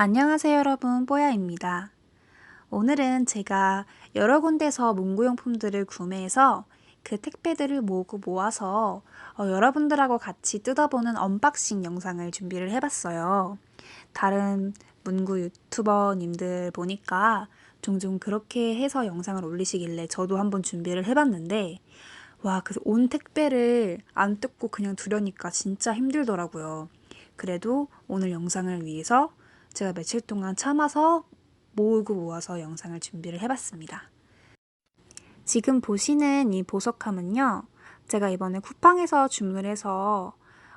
안녕하세요 여러분 뽀야입니다. 오늘은 제가 여러 군데서 문구용품들을 구매해서 그 택배들을 모으고 모아서 어, 여러분들하고 같이 뜯어보는 언박싱 영상을 준비를 해봤어요. 다른 문구 유튜버님들 보니까 종종 그렇게 해서 영상을 올리시길래 저도 한번 준비를 해봤는데 와, 그온 택배를 안 뜯고 그냥 두려니까 진짜 힘들더라고요. 그래도 오늘 영상을 위해서 제가 며칠 동안 참아서 모으고 모아서 영상을 준비를 해봤습니다. 지금 보시는 이 보석함은요. 제가 이번에 쿠팡에서 주문을 해서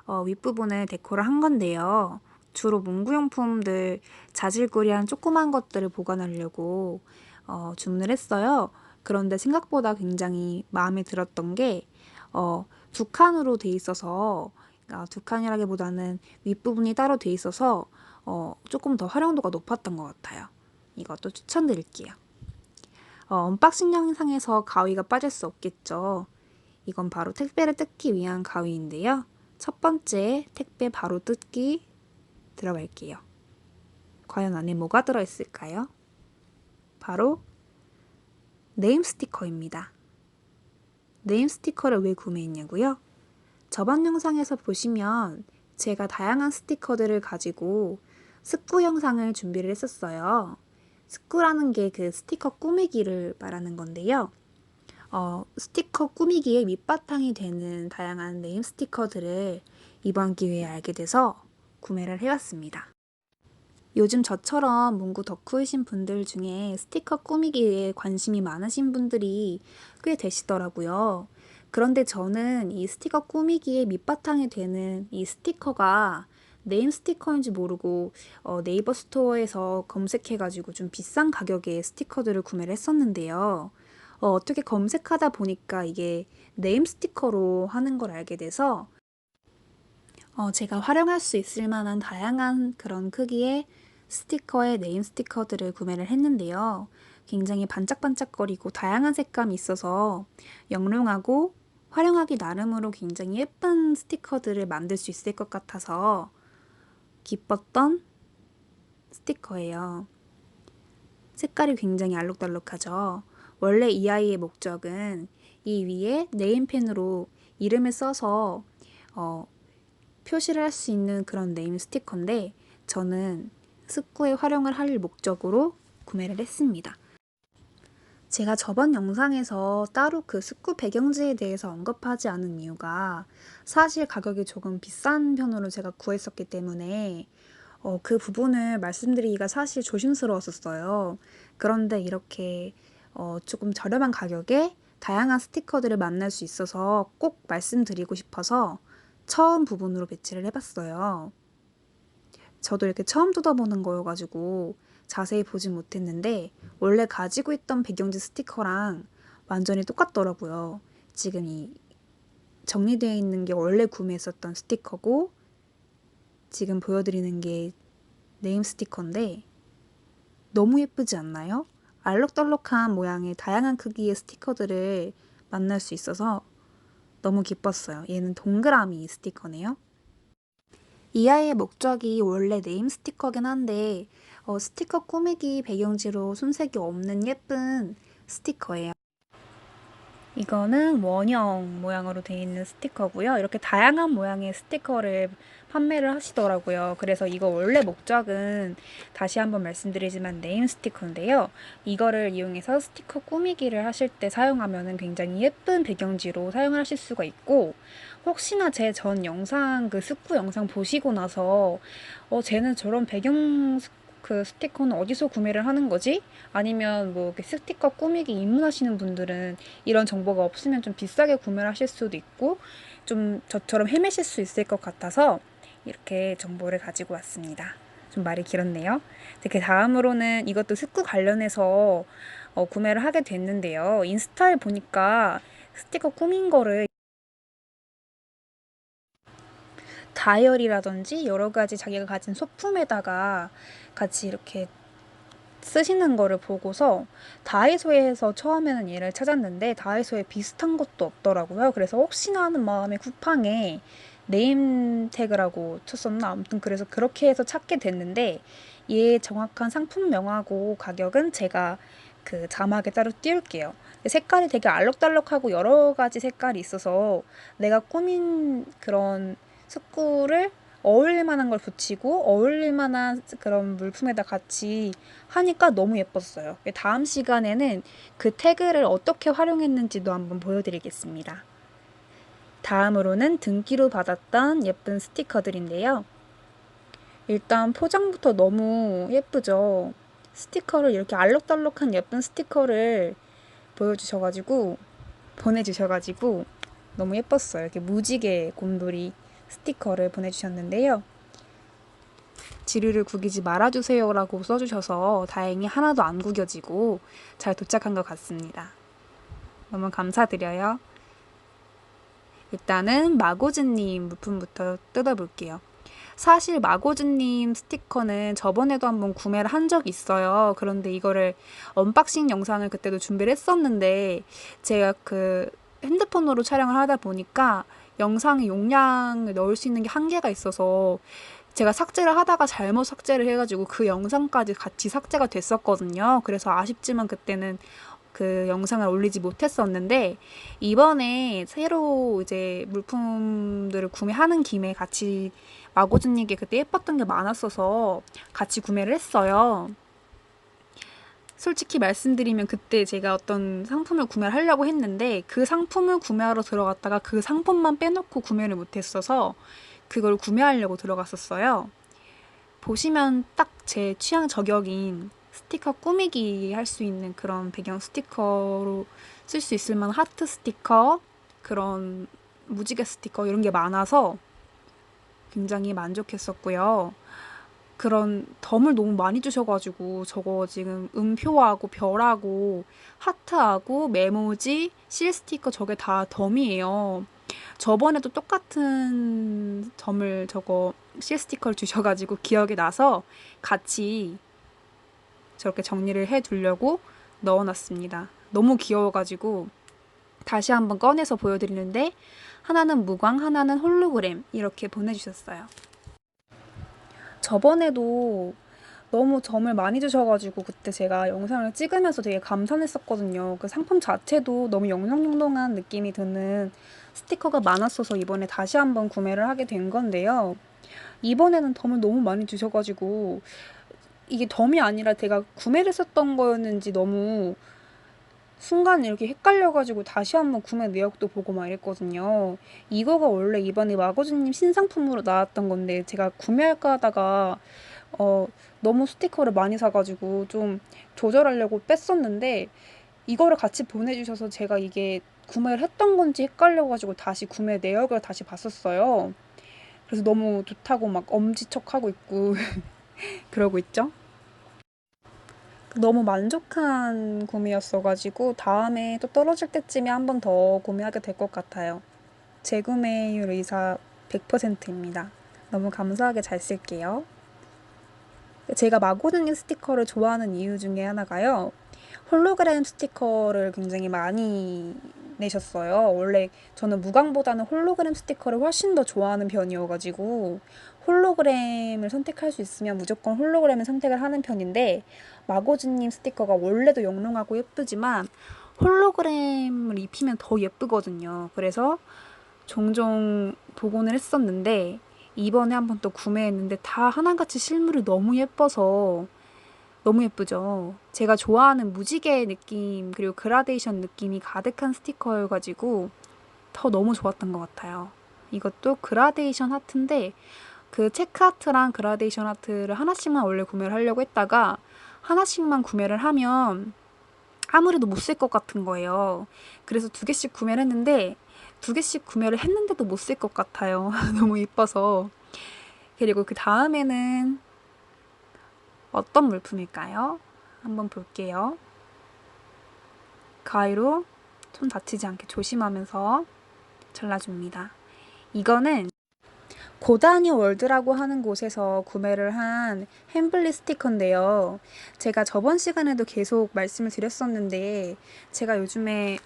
어, 윗부분을 데코를 한 건데요. 주로 문구용품들 자질구리한 조그만 것들을 보관하려고 어, 주문을 했어요. 그런데 생각보다 굉장히 마음에 들었던 게 어, 두 칸으로 돼 있어서 그러니까 두 칸이라기보다는 윗부분이 따로 돼 있어서 어, 조금 더 활용도가 높았던 것 같아요. 이것도 추천드릴게요. 어, 언박싱 영상에서 가위가 빠질 수 없겠죠. 이건 바로 택배를 뜯기 위한 가위인데요. 첫 번째 택배 바로 뜯기 들어갈게요. 과연 안에 뭐가 들어있을까요? 바로 네임 스티커입니다. 네임 스티커를 왜 구매했냐고요? 저번 영상에서 보시면 제가 다양한 스티커들을 가지고 스쿠 영상을 준비를 했었어요. 스쿠라는 게 그 스티커 꾸미기를 말하는 건데요. 어, 스티커 꾸미기의 밑바탕이 되는 다양한 네임 스티커들을 이번 기회에 알게 돼서 구매를 해왔습니다. 요즘 저처럼 문구 덕후이신 분들 중에 스티커 꾸미기에 관심이 많으신 분들이 꽤 되시더라고요. 그런데 저는 이 스티커 꾸미기의 밑바탕이 되는 이 스티커가 네임 스티커인지 모르고 어, 네이버 스토어에서 검색해가지고 좀 비싼 가격의 스티커들을 구매를 했었는데요. 어, 어떻게 검색하다 보니까 이게 네임 스티커로 하는 걸 알게 돼서 어, 제가 활용할 수 있을 만한 다양한 그런 크기의 스티커의 네임 스티커들을 구매를 했는데요. 굉장히 반짝반짝거리고 다양한 색감이 있어서 영롱하고 활용하기 나름으로 굉장히 예쁜 스티커들을 만들 수 있을 것 같아서 기뻤던 스티커예요. 색깔이 굉장히 알록달록하죠. 원래 이 아이의 목적은 이 위에 네임펜으로 이름을 써서 어, 표시를 할 수 있는 그런 네임 스티커인데 저는 스쿠에 활용을 할 목적으로 구매를 했습니다. 제가 저번 영상에서 따로 그 스쿠 배경지에 대해서 언급하지 않은 이유가 사실 가격이 조금 비싼 편으로 제가 구했었기 때문에 어, 그 부분을 말씀드리기가 사실 조심스러웠었어요. 그런데 이렇게 어, 조금 저렴한 가격에 다양한 스티커들을 만날 수 있어서 꼭 말씀드리고 싶어서 처음 부분으로 배치를 해봤어요. 저도 이렇게 처음 뜯어보는 거여가지고 자세히 보진 못했는데 원래 가지고 있던 배경지 스티커랑 완전히 똑같더라고요. 지금 이 정리되어 있는 게 원래 구매했었던 스티커고 지금 보여드리는 게 네임 스티커인데 너무 예쁘지 않나요? 알록달록한 모양의 다양한 크기의 스티커들을 만날 수 있어서 너무 기뻤어요. 얘는 동그라미 스티커네요. 이 아이의 목적이 원래 네임 스티커긴 한데 어, 스티커 꾸미기 배경지로 손색이 없는 예쁜 스티커예요. 이거는 원형 모양으로 되어 있는 스티커고요. 이렇게 다양한 모양의 스티커를 판매를 하시더라고요. 그래서 이거 원래 목적은 다시 한번 말씀드리지만 네임 스티커인데요. 이거를 이용해서 스티커 꾸미기를 하실 때 사용하면 굉장히 예쁜 배경지로 사용을 하실 수가 있고 혹시나 제 전 영상 그 스쿠 영상 보시고 나서 어 쟤는 저런 배경 그 스티커는 어디서 구매를 하는 거지? 아니면 뭐 스티커 꾸미기 입문하시는 분들은 이런 정보가 없으면 좀 비싸게 구매를 하실 수도 있고 좀 저처럼 헤매실 수 있을 것 같아서 이렇게 정보를 가지고 왔습니다. 좀 말이 길었네요. 그 다음으로는 이것도 스쿠 관련해서 어, 구매를 하게 됐는데요. 인스타에 보니까 스티커 꾸민 거를 다이어리라든지 여러 가지 자기가 가진 소품에다가 같이 이렇게 쓰시는 거를 보고서 다이소에서 처음에는 얘를 찾았는데 다이소에 비슷한 것도 없더라고요. 그래서 혹시나 하는 마음에 쿠팡에 네임 태그라고 쳤었나 아무튼 그래서 그렇게 해서 찾게 됐는데 얘 정확한 상품명하고 가격은 제가 그 자막에 따로 띄울게요. 색깔이 되게 알록달록하고 여러 가지 색깔이 있어서 내가 꾸민 그런 스쿨을 어울릴 만한 걸 붙이고 어울릴 만한 그런 물품에다 같이 하니까 너무 예뻤어요. 다음 시간에는 그 태그를 어떻게 활용했는지도 한번 보여드리겠습니다. 다음으로는 등기로 받았던 예쁜 스티커들인데요. 일단 포장부터 너무 예쁘죠? 스티커를 이렇게 알록달록한 예쁜 스티커를 보여주셔가지고 보내주셔가지고 너무 예뻤어요. 이렇게 무지개 곰돌이 스티커를 보내주셨는데요. 지르를 구기지 말아주세요라고 써주셔서 다행히 하나도 안 구겨지고 잘 도착한 것 같습니다. 너무 감사드려요. 일단은 마고즈님 물품부터 뜯어볼게요. 사실 마고즈님 스티커는 저번에도 한번 구매를 한 적이 있어요. 그런데 이거를 언박싱 영상을 그때도 준비를 했었는데 제가 그 핸드폰으로 촬영을 하다 보니까 영상에 용량을 넣을 수 있는 게 한계가 있어서 제가 삭제를 하다가 잘못 삭제를 해가지고 그 영상까지 같이 삭제가 됐었거든요. 그래서 아쉽지만 그때는 그 영상을 올리지 못했었는데 이번에 새로 이제 물품들을 구매하는 김에 같이 마고즈님께 그때 예뻤던 게 많았어서 같이 구매를 했어요. 솔직히 말씀드리면 그때 제가 어떤 상품을 구매를 하려고 했는데 그 상품을 구매하러 들어갔다가 그 상품만 빼놓고 구매를 못했어서 그걸 구매하려고 들어갔었어요. 보시면 딱 제 취향 저격인 스티커 꾸미기 할 수 있는 그런 배경 스티커로 쓸 수 있을 만한 하트 스티커, 그런 무지개 스티커 이런 게 많아서 굉장히 만족했었고요. 그런 덤을 너무 많이 주셔가지고 저거 지금 음표하고 별하고 하트하고 메모지, 실 스티커 저게 다 덤이에요. 저번에도 똑같은 점을 저거 실 스티커를 주셔가지고 기억이 나서 같이 저렇게 정리를 해 두려고 넣어놨습니다. 너무 귀여워가지고 다시 한번 꺼내서 보여드리는데 하나는 무광, 하나는 홀로그램 이렇게 보내주셨어요. 저번에도 너무 점을 많이 주셔가지고 그때 제가 영상을 찍으면서 되게 감탄했었거든요. 그 상품 자체도 너무 영롱영롱한 느낌이 드는 스티커가 많았어서 이번에 다시 한번 구매를 하게 된 건데요. 이번에는 덤을 너무 많이 주셔가지고 이게 덤이 아니라 제가 구매를 했었던 거였는지 너무 순간 이렇게 헷갈려가지고 다시 한번 구매 내역도 보고 막 이랬거든요. 이거가 원래 이번에 마고즈님 신상품으로 나왔던 건데 제가 구매할까 하다가 어, 너무 스티커를 많이 사가지고 좀 조절하려고 뺐었는데 이거를 같이 보내주셔서 제가 이게 구매를 했던 건지 헷갈려가지고 다시 구매 내역을 다시 봤었어요. 그래서 너무 좋다고 막 엄지척하고 있고 그러고 있죠. 너무 만족한 구매였어가지고 다음에 또 떨어질 때쯤에 한 번 더 구매하게 될 것 같아요. 재구매율 의사 100%입니다. 너무 감사하게 잘 쓸게요. 제가 마고드님 스티커를 좋아하는 이유 중에 하나가요. 홀로그램 스티커를 굉장히 많이 내셨어요. 원래 저는 무광보다는 홀로그램 스티커를 훨씬 더 좋아하는 편이어가지고 홀로그램을 선택할 수 있으면 무조건 홀로그램을 선택을 하는 편인데 마고즈님 스티커가 원래도 영롱하고 예쁘지만 홀로그램을 입히면 더 예쁘거든요. 그래서 종종 보곤을 했었는데 이번에 한번 또 구매했는데 다 하나같이 실물이 너무 예뻐서 너무 예쁘죠. 제가 좋아하는 무지개 느낌 그리고 그라데이션 느낌이 가득한 스티커여가지고 더 너무 좋았던 것 같아요. 이것도 그라데이션 하트인데 그 체크 하트랑 그라데이션 하트를 하나씩만 원래 구매를 하려고 했다가 하나씩만 구매를 하면 아무래도 못 쓸 것 같은 거예요. 그래서 두 개씩 구매를 했는데 두 개씩 구매를 했는데도 못 쓸 것 같아요. 너무 이뻐서. 그리고 그 다음에는 어떤 물품일까요? 한번 볼게요. 가위로 손 다치지 않게 조심하면서 잘라줍니다. 이거는 고다니 월드라고 하는 곳에서 구매를 한 햄블리 스티커인데요. 제가 저번 시간에도 계속 말씀을 드렸었는데 제가 요즘에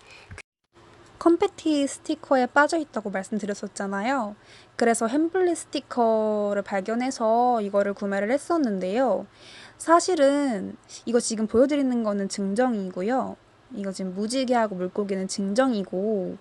컴패티 스티커에 빠져 있다고 말씀드렸었잖아요. 그래서 햄블리 스티커를 발견해서 이거를 구매를 했었는데요. 사실은 이거 지금 보여드리는 거는 증정이고요. 이거 지금 무지개하고 물고기는 증정이고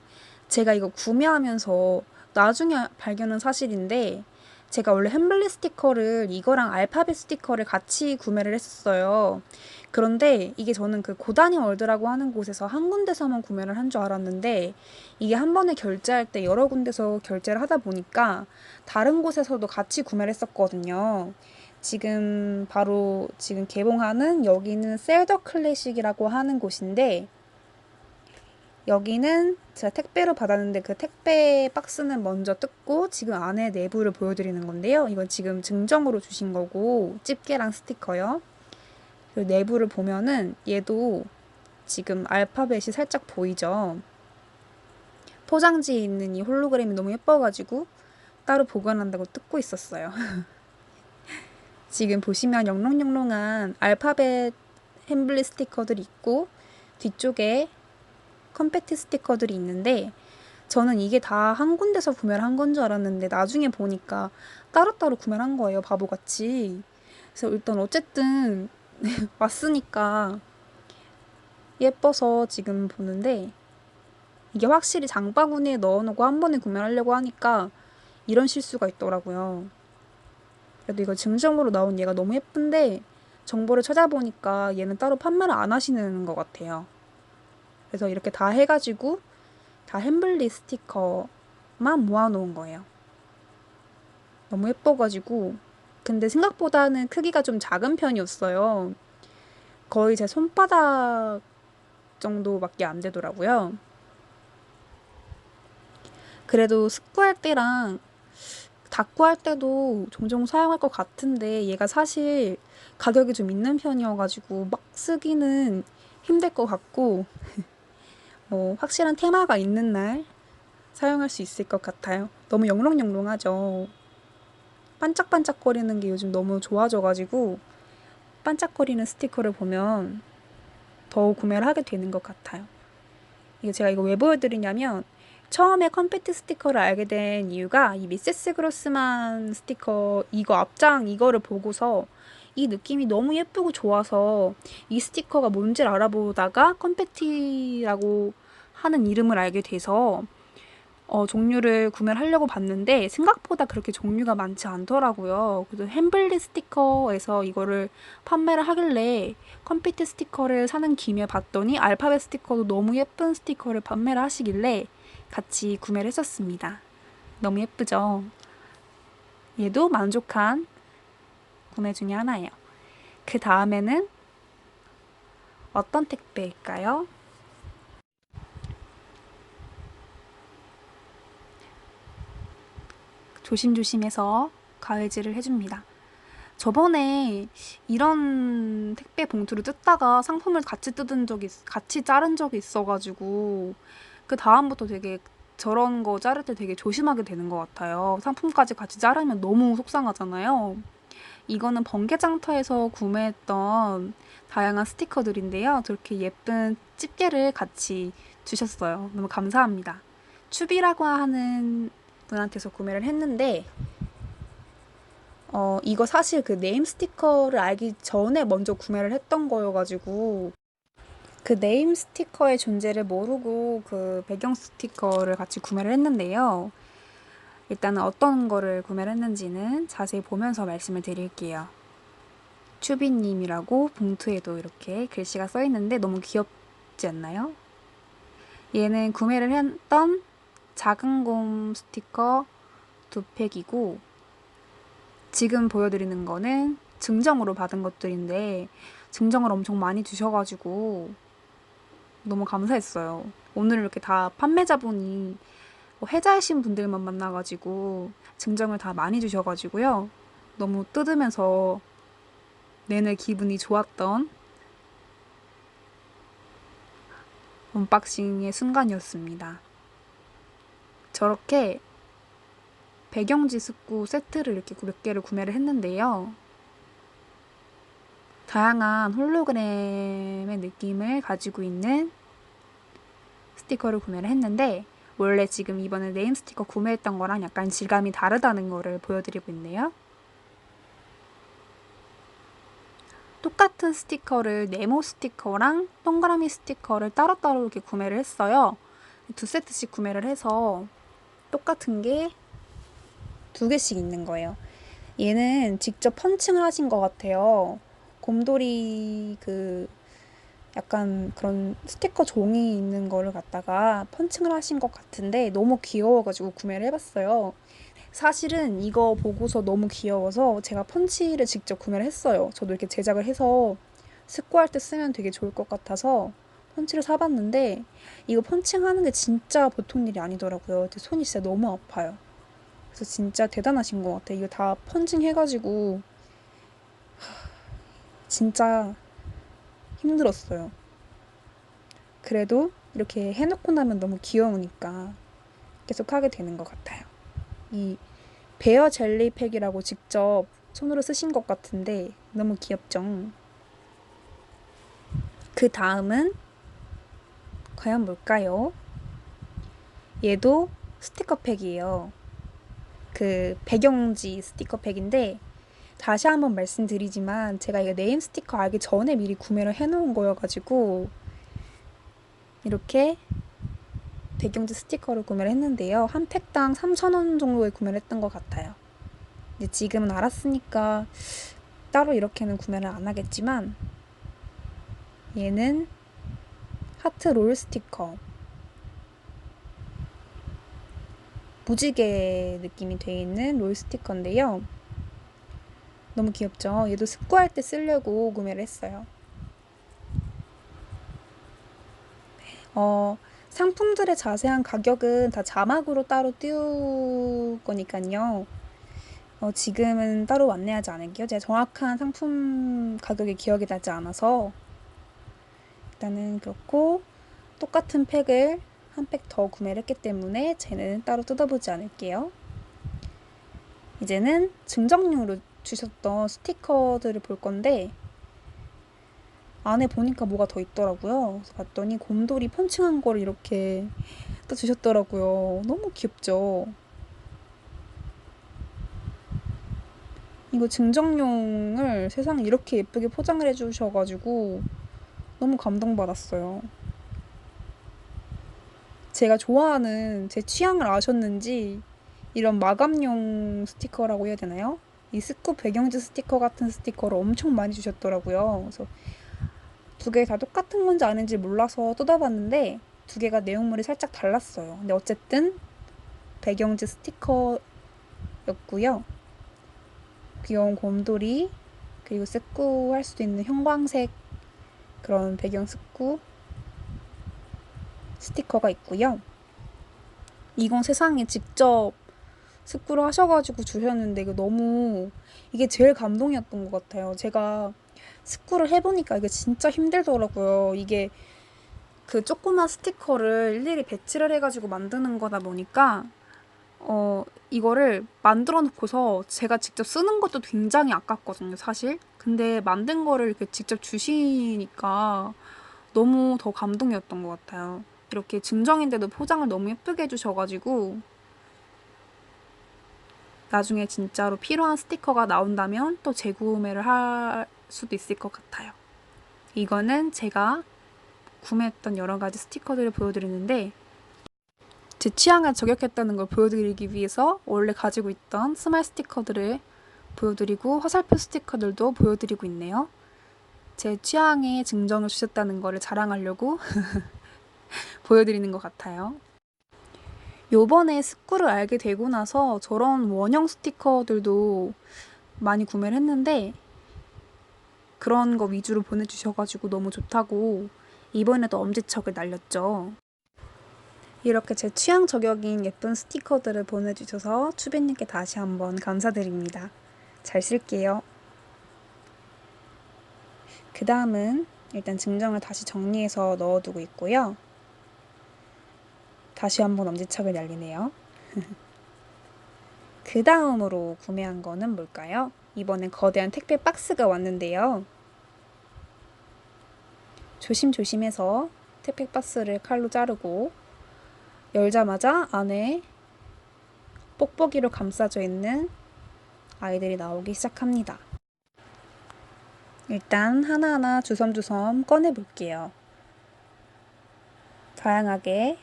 제가 이거 구매하면서 나중에 발견한 사실인데 제가 원래 햄블리 스티커를 이거랑 알파벳 스티커를 같이 구매를 했었어요. 그런데 이게 저는 그 고단위 월드라고 하는 곳에서 한 군데서만 구매를 한 줄 알았는데 이게 한 번에 결제할 때 여러 군데서 결제를 하다 보니까 다른 곳에서도 같이 구매를 했었거든요. 지금 바로 지금 개봉하는 여기는 셀더 클래식이라고 하는 곳인데 여기는 제가 택배로 받았는데 그 택배 박스는 먼저 뜯고 지금 안에 내부를 보여드리는 건데요. 이건 지금 증정으로 주신 거고 집게랑 스티커요. 그리고 내부를 보면은 얘도 지금 알파벳이 살짝 보이죠. 포장지에 있는 이 홀로그램이 너무 예뻐가지고 따로 보관한다고 뜯고 있었어요. 지금 보시면 영롱영롱한 알파벳 햄블리 스티커들이 있고 뒤쪽에 컴패티 스티커들이 있는데 저는 이게 다 한 군데서 구매를 한 건 줄 알았는데 나중에 보니까 따로따로 구매를 한 거예요. 바보같이. 그래서 일단 어쨌든 왔으니까 예뻐서 지금 보는데 이게 확실히 장바구니에 넣어놓고 한 번에 구매하려고 하니까 이런 실수가 있더라고요. 그래도 이거 증정으로 나온 얘가 너무 예쁜데 정보를 찾아보니까 얘는 따로 판매를 안 하시는 것 같아요. 그래서 이렇게 다 해가지고 다 햄블리 스티커만 모아놓은 거예요. 너무 예뻐가지고 근데 생각보다는 크기가 좀 작은 편이었어요. 거의 제 손바닥 정도밖에 안 되더라고요. 그래도 숙구할 때랑 닦고 때도 종종 사용할 것 같은데 얘가 사실 가격이 좀 있는 편이어가지고 막 쓰기는 힘들 것 같고 뭐 확실한 테마가 있는 날 사용할 수 있을 것 같아요. 너무 영롱영롱하죠. 반짝반짝거리는 게 요즘 너무 좋아져가지고 반짝거리는 스티커를 보면 더 구매를 하게 되는 것 같아요. 이게 제가 이거 왜 보여드리냐면 처음에 컴패티 스티커를 알게 된 이유가 이 미세스 그로스만 스티커 이거 앞장 이거를 보고서 이 느낌이 너무 예쁘고 좋아서 이 스티커가 뭔지를 알아보다가 컴패티라고 하는 이름을 알게 돼서 어, 종류를 구매를 하려고 봤는데 생각보다 그렇게 종류가 많지 않더라고요. 그래서 햄블리 스티커에서 이거를 판매를 하길래 컴피트 스티커를 사는 김에 봤더니 알파벳 스티커도 너무 예쁜 스티커를 판매를 하시길래 같이 구매를 했었습니다. 너무 예쁘죠? 얘도 만족한 구매 중에 하나예요. 그 다음에는 어떤 택배일까요? 조심조심해서 가해질을 해줍니다. 저번에 이런 택배 봉투를 뜯다가 상품을 같이 뜯은 적이, 같이 자른 적이 있어가지고, 그 다음부터 되게 저런 거 자를 때 되게 조심하게 되는 것 같아요. 상품까지 같이 자르면 너무 속상하잖아요. 이거는 번개장터에서 구매했던 다양한 스티커들인데요. 저렇게 예쁜 집게를 같이 주셨어요. 너무 감사합니다. 추비라고 하는 분한테서 구매를 했는데 어 이거 사실 그 네임 스티커를 알기 전에 먼저 구매를 했던 거여가지고 그 네임 스티커의 존재를 모르고 그 배경 스티커를 같이 구매를 했는데요. 일단은 어떤 거를 구매를 했는지는 자세히 보면서 말씀을 드릴게요. 추비님이라고 봉투에도 이렇게 글씨가 써 있는데 너무 귀엽지 않나요? 얘는 구매를 했던 작은 곰 스티커 두 팩이고 지금 보여드리는 거는 증정으로 받은 것들인데 증정을 엄청 많이 주셔가지고 너무 감사했어요. 오늘 이렇게 다 판매자분이 뭐 해자이신 분들만 만나가지고 증정을 다 많이 주셔가지고요. 너무 뜯으면서 내내 기분이 좋았던 언박싱의 순간이었습니다. 저렇게 배경지 습구 세트를 이렇게 몇 개를 구매를 했는데요. 다양한 홀로그램의 느낌을 가지고 있는 스티커를 구매를 했는데 원래 지금 이번에 네임 스티커 구매했던 거랑 약간 질감이 다르다는 거를 보여드리고 있네요. 똑같은 스티커를 네모 스티커랑 동그라미 스티커를 따로따로 이렇게 구매를 했어요. 두 세트씩 구매를 해서 똑같은 게 두 개씩 있는 거예요. 얘는 직접 펀칭을 하신 것 같아요. 곰돌이 그 약간 그런 스티커 종이 있는 거를 갖다가 펀칭을 하신 것 같은데 너무 귀여워가지고 구매를 해봤어요. 사실은 이거 보고서 너무 귀여워서 제가 펀치를 직접 구매를 했어요. 저도 이렇게 제작을 해서 스코할 때 쓰면 되게 좋을 것 같아서 펀치를 사봤는데 이거 펀칭하는 게 진짜 보통 일이 아니더라고요. 손이 진짜 너무 아파요. 그래서 진짜 대단하신 것 같아요. 이거 다 펀칭 해가지고 진짜 힘들었어요. 그래도 이렇게 해놓고 나면 너무 귀여우니까 계속 하게 되는 것 같아요. 이 베어 젤리팩이라고 직접 손으로 쓰신 것 같은데 너무 귀엽죠? 그 다음은 과연 뭘까요? 얘도 스티커 팩이에요. 그 배경지 스티커 팩인데 다시 한번 말씀드리지만 제가 이거 네임 스티커 알기 전에 미리 구매를 해놓은 거여가지고 이렇게 배경지 스티커를 구매를 했는데요. 한 팩당 3,000원 정도에 구매를 했던 것 같아요. 이제 지금은 알았으니까 따로 이렇게는 구매를 안 하겠지만 얘는 하트 롤 스티커 무지개 느낌이 되어 있는 롤 스티커인데요. 너무 귀엽죠? 얘도 스쿠할 때 쓰려고 구매를 했어요. 어, 상품들의 자세한 가격은 다 자막으로 따로 띄울 거니까요. 어, 지금은 따로 안내하지 않을게요. 제가 정확한 상품 가격이 기억이 나지 않아서 일단은 그렇고 똑같은 팩을 한 팩 더 구매를 했기 때문에 쟤는 따로 뜯어보지 않을게요. 이제는 증정용으로 주셨던 스티커들을 볼 건데 안에 보니까 뭐가 더 있더라고요. 그래서 봤더니 곰돌이 펀칭한 거를 이렇게 또 주셨더라고요. 너무 귀엽죠? 이거 증정용을 세상에 이렇게 예쁘게 포장을 해주셔가지고 너무 감동받았어요. 제가 좋아하는 제 취향을 아셨는지 이런 마감용 스티커라고 해야 되나요? 이 스쿠 배경지 스티커 같은 스티커를 엄청 많이 주셨더라고요. 그래서 두 개 다 똑같은 건지 아닌지 몰라서 뜯어봤는데 두 개가 내용물이 살짝 달랐어요. 근데 어쨌든 배경지 스티커였고요. 귀여운 곰돌이 그리고 스쿠 할 수도 있는 형광색 그런 배경 스쿠 스티커가 있고요. 이건 세상에 직접 스쿠를 하셔가지고 주셨는데 이거 너무 이게 제일 감동이었던 것 같아요. 제가 스쿠를 해보니까 이게 진짜 힘들더라고요. 이게 그 조그만 스티커를 일일이 배치를 해가지고 만드는 거다 보니까 어 이거를 만들어 놓고서 제가 직접 쓰는 것도 굉장히 아깝거든요, 사실. 근데 만든 거를 이렇게 직접 주시니까 너무 더 감동이었던 것 같아요. 이렇게 증정인데도 포장을 너무 예쁘게 해주셔가지고 나중에 진짜로 필요한 스티커가 나온다면 또 재구매를 할 수도 있을 것 같아요. 이거는 제가 구매했던 여러 가지 스티커들을 보여드리는데 제 취향에 저격했다는 걸 보여드리기 위해서 원래 가지고 있던 스마일 스티커들을 보여드리고 화살표 스티커들도 보여드리고 있네요. 제 취향에 증정을 주셨다는 거를 자랑하려고 보여드리는 것 같아요. 요번에 스쿠를 알게 되고 나서 저런 원형 스티커들도 많이 구매를 했는데 그런 거 위주로 보내주셔가지고 너무 좋다고 이번에도 엄지척을 날렸죠. 이렇게 제 취향 저격인 예쁜 스티커들을 보내주셔서 추비님께 다시 한번 감사드립니다. 잘 쓸게요. 그 다음은 일단 증정을 다시 정리해서 넣어두고 있고요. 다시 한번 엄지척을 날리네요. 그 다음으로 구매한 거는 뭘까요? 이번엔 거대한 택배 박스가 왔는데요. 조심조심해서 택배 박스를 칼로 자르고 열자마자 안에 뽁뽁이로 감싸져 있는 아이들이 나오기 시작합니다. 일단 하나하나 주섬주섬 꺼내 볼게요. 다양하게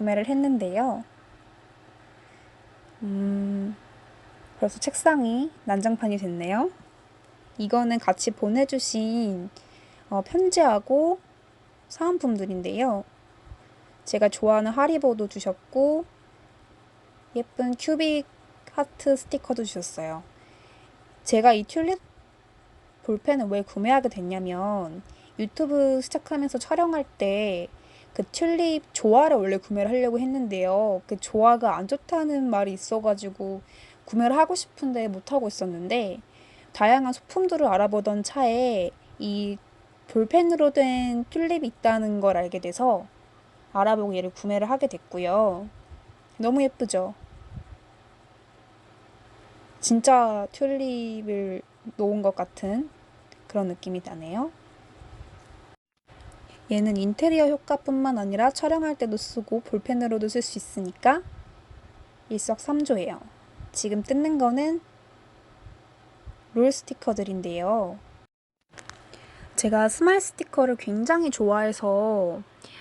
구매를 했는데요. 음, 벌써 책상이 난장판이 됐네요. 이거는 같이 보내주신 어, 편지하고 사은품들인데요. 제가 좋아하는 하리보도 주셨고 예쁜 큐빅 하트 스티커도 주셨어요. 제가 이 튤립 볼펜을 왜 구매하게 됐냐면 유튜브 시작하면서 촬영할 때 그 튤립 조화를 원래 구매를 하려고 했는데요. 그 조화가 안 좋다는 말이 있어가지고 구매를 하고 싶은데 못하고 있었는데 다양한 소품들을 알아보던 차에 이 볼펜으로 된 튤립이 있다는 걸 알게 돼서 알아보고 얘를 구매를 하게 됐고요. 너무 예쁘죠? 진짜 튤립을 놓은 것 같은 그런 느낌이 나네요. 얘는 인테리어 효과뿐만 아니라 촬영할 때도 쓰고 볼펜으로도 쓸 수 있으니까 일석삼조예요. 지금 뜯는 거는 롤 스티커들인데요. 제가 스마일 스티커를 굉장히 좋아해서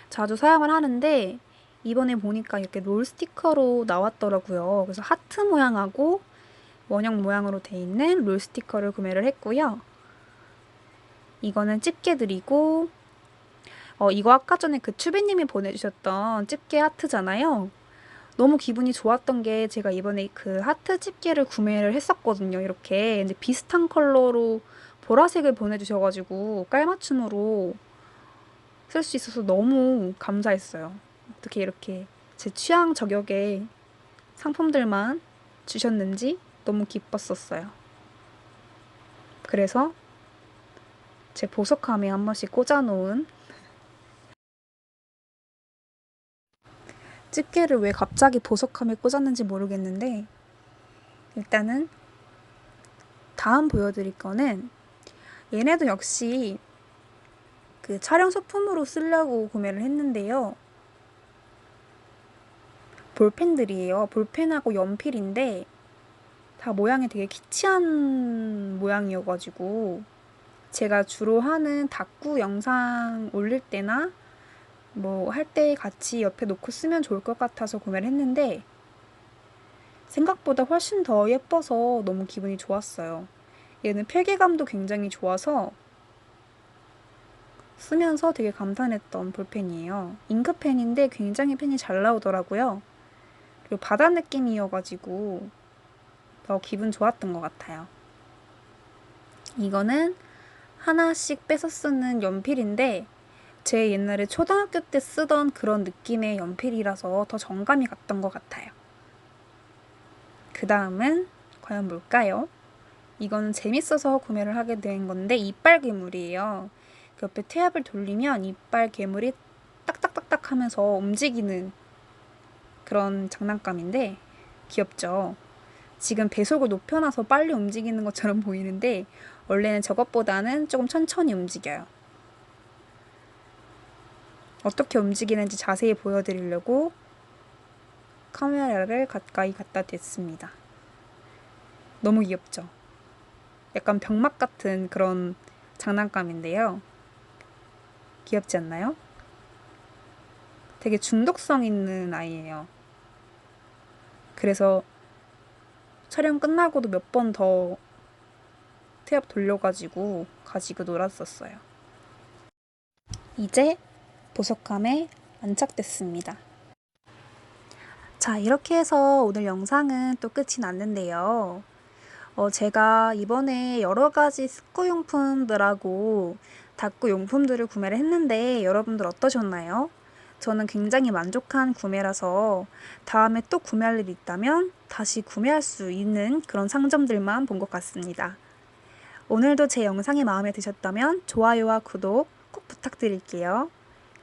자주 사용을 하는데 이번에 보니까 이렇게 롤 스티커로 나왔더라고요. 그래서 하트 모양하고 원형 모양으로 돼 있는 롤 스티커를 구매를 했고요. 이거는 집게들이고 어, 이거 아까 전에 그 추비님이 보내주셨던 집게 하트잖아요. 너무 기분이 좋았던 게 제가 이번에 그 하트 집게를 구매를 했었거든요. 이렇게 근데 비슷한 컬러로 보라색을 보내주셔가지고 깔맞춤으로 쓸 수 있어서 너무 감사했어요. 어떻게 이렇게 제 취향 저격의 상품들만 주셨는지 너무 기뻤었어요. 그래서 제 보석함에 한 번씩 꽂아놓은 집게를 왜 갑자기 보석함에 꽂았는지 모르겠는데 일단은 다음 보여드릴 거는 얘네도 역시 그 촬영 소품으로 쓰려고 구매를 했는데요. 볼펜들이에요. 볼펜하고 연필인데 다 모양이 되게 키치한 모양이어가지고 제가 주로 하는 다꾸 영상 올릴 때나 뭐 할 때 같이 옆에 놓고 쓰면 좋을 것 같아서 구매를 했는데 생각보다 훨씬 더 예뻐서 너무 기분이 좋았어요. 얘는 필기감도 굉장히 좋아서 쓰면서 되게 감탄했던 볼펜이에요. 잉크펜인데 굉장히 펜이 잘 나오더라고요. 그리고 바다 느낌이어가지고 더 기분 좋았던 것 같아요. 이거는 하나씩 빼서 쓰는 연필인데 제 옛날에 초등학교 때 쓰던 그런 느낌의 연필이라서 더 정감이 갔던 것 같아요. 그 다음은 과연 뭘까요? 이거는 재밌어서 구매를 하게 된 건데 이빨 괴물이에요. 그 옆에 태압을 돌리면 이빨 괴물이 딱딱딱딱 하면서 움직이는 그런 장난감인데 귀엽죠? 지금 배속을 높여놔서 빨리 움직이는 것처럼 보이는데 원래는 저것보다는 조금 천천히 움직여요. 어떻게 움직이는지 자세히 보여드리려고 카메라를 가까이 갖다 댔습니다. 너무 귀엽죠? 약간 병맛 같은 그런 장난감인데요. 귀엽지 않나요? 되게 중독성 있는 아이예요. 그래서 촬영 끝나고도 몇 번 더 태엽 돌려가지고 가지고 놀았었어요. 이제 보석함에 안착됐습니다. 자, 이렇게 해서 오늘 영상은 또 끝이 났는데요. 어, 제가 이번에 여러 가지 스쿠 용품들하고 다꾸 용품들을 구매를 했는데 여러분들 어떠셨나요? 저는 굉장히 만족한 구매라서 다음에 또 구매할 일이 있다면 다시 구매할 수 있는 그런 상점들만 본 것 같습니다. 오늘도 제 영상이 마음에 드셨다면 좋아요와 구독 꼭 부탁드릴게요.